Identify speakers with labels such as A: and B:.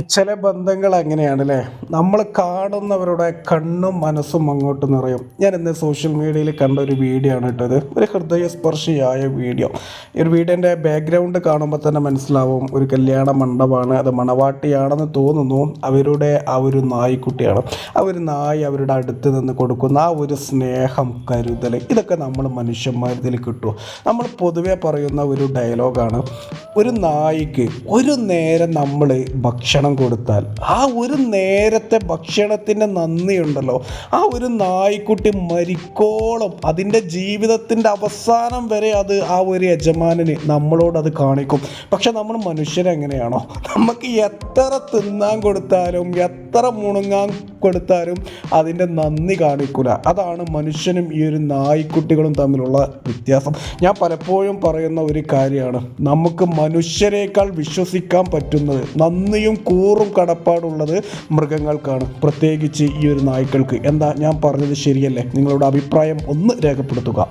A: ചില ബന്ധങ്ങൾ അങ്ങനെയാണ് അല്ലേ നമ്മൾ കാണുന്നവരുടെ കണ്ണും മനസ്സും അങ്ങോട്ട് നിറയും. ഞാൻ ഇന്ന് സോഷ്യൽ മീഡിയയിൽ കണ്ട ഒരു വീഡിയോ ആണ് ഇട്ടത് ഒരു ഹൃദയസ്പർശിയായ വീഡിയോ. ഈ ഒരു വീഡിയോന്റെ ബാക്ക്ഗ്രൗണ്ട് കാണുമ്പോൾ തന്നെ മനസ്സിലാവും ഒരു കല്യാണ മണ്ഡപമാണ് അത് മണവാട്ടിയാണെന്ന് തോന്നുന്നു. അവരുടെ ആ ഒരു നായ്ക്കുട്ടിയാണ്. ആ ഒരു നായ് അവരുടെ അടുത്ത് നിന്ന് കൊടുക്കുന്ന ആ ഒരു സ്നേഹം കരുതൽ ഇതൊക്കെ നമ്മൾ മനുഷ്യന്മാരിൽ കിട്ടുമോ നമ്മൾ പൊതുവേ പറയുന്ന ഒരു ഡയലോഗാണ് ഒരു നായിക്ക് ഒരു നേരം നമ്മൾ ഭക്ഷണം കൊടുത്താൽ. ആ ഒരു നേരത്തെ ഭക്ഷണത്തിന്റെ നന്ദിയുണ്ടല്ലോ. ആ ഒരു നായ്ക്കുട്ടി മരിക്കോളം. അതിന്റെ ജീവിതത്തിന്റെ അവസാനം വരെ അത് ആ ഒരു യജമാനന് നമ്മളോട് അത് കാണിക്കും. പക്ഷെ നമ്മൾ മനുഷ്യരെങ്ങനെയാണോ? നമുക്ക് എത്ര തിന്നാൻ കൊടുത്താലും എത്ര മുണുങ്ങാൻ കൊടുത്താലും അതിന്റെ നന്ദി കാണിക്കൂല. അതാണ് മനുഷ്യനും ഈ ഒരു നായ്ക്കുട്ടികളും തമ്മിലുള്ള വ്യത്യാസം. ഞാൻ പലപ്പോഴും പറയുന്ന ഒരു കാര്യമാണ്. നമുക്ക് മനുഷ്യരെക്കാൾ വിശ്വസിക്കാൻ പറ്റുന്നത് നന്ദിയും കൂറും കടപ്പാടുള്ളത് മൃഗങ്ങൾക്കാണ് പ്രത്യേകിച്ച് ഈ ഒരു നായ്ക്കൾക്ക്. എന്താ ഞാൻ പറഞ്ഞത് ശരിയല്ലേ? നിങ്ങളുടെ അഭിപ്രായം ഒന്ന് രേഖപ്പെടുത്തുക.